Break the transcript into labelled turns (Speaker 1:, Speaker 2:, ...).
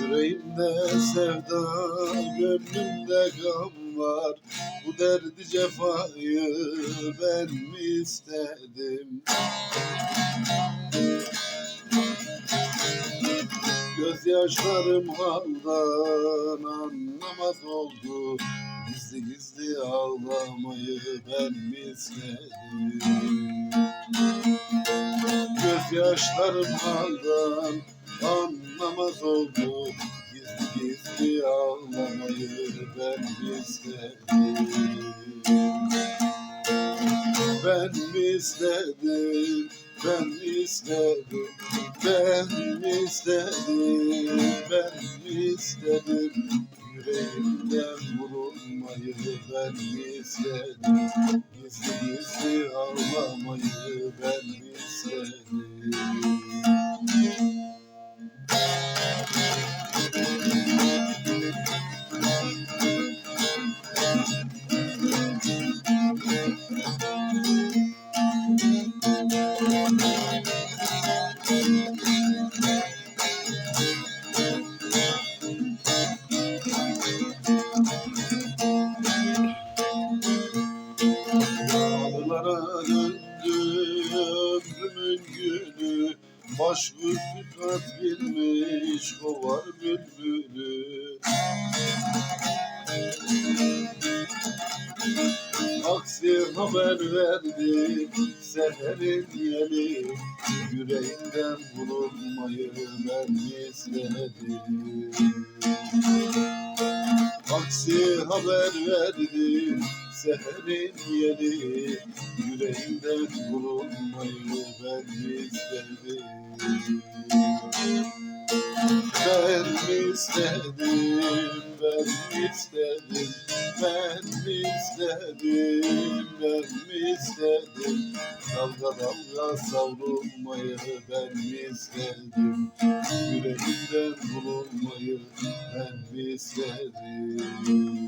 Speaker 1: Yüreğimde sevda gönlümde gam var. Bu derdi cefayı ben mi istedim? Gözyaşlarım haldan anlamaz oldu. Gizli gizli ağlamayı ben mi istedim? Gözyaşlarım haldan anlamaz oldu. Ağlamayı ben istedim? Ben istedim? Ben istedim? Ben istedim? Yüreğimden vurulmayı ben istedim? Gizli gizli ağlamayı ben istedim? Döndü ömrümün günü Baş gözü kat bilmiş kovar bülbülü. Aksi haber verdi seherin yeli Yüreğimden bulunmayı ben istedim Aksi haber verdi seherin yeli Yüreğimden vurulmayı ben istedim. Ben istedim, ben istedim Ben istedim, ben istedim. Dalga dalga savrulmayı ben istedim. Yüreğimden bulunmayı ben istedim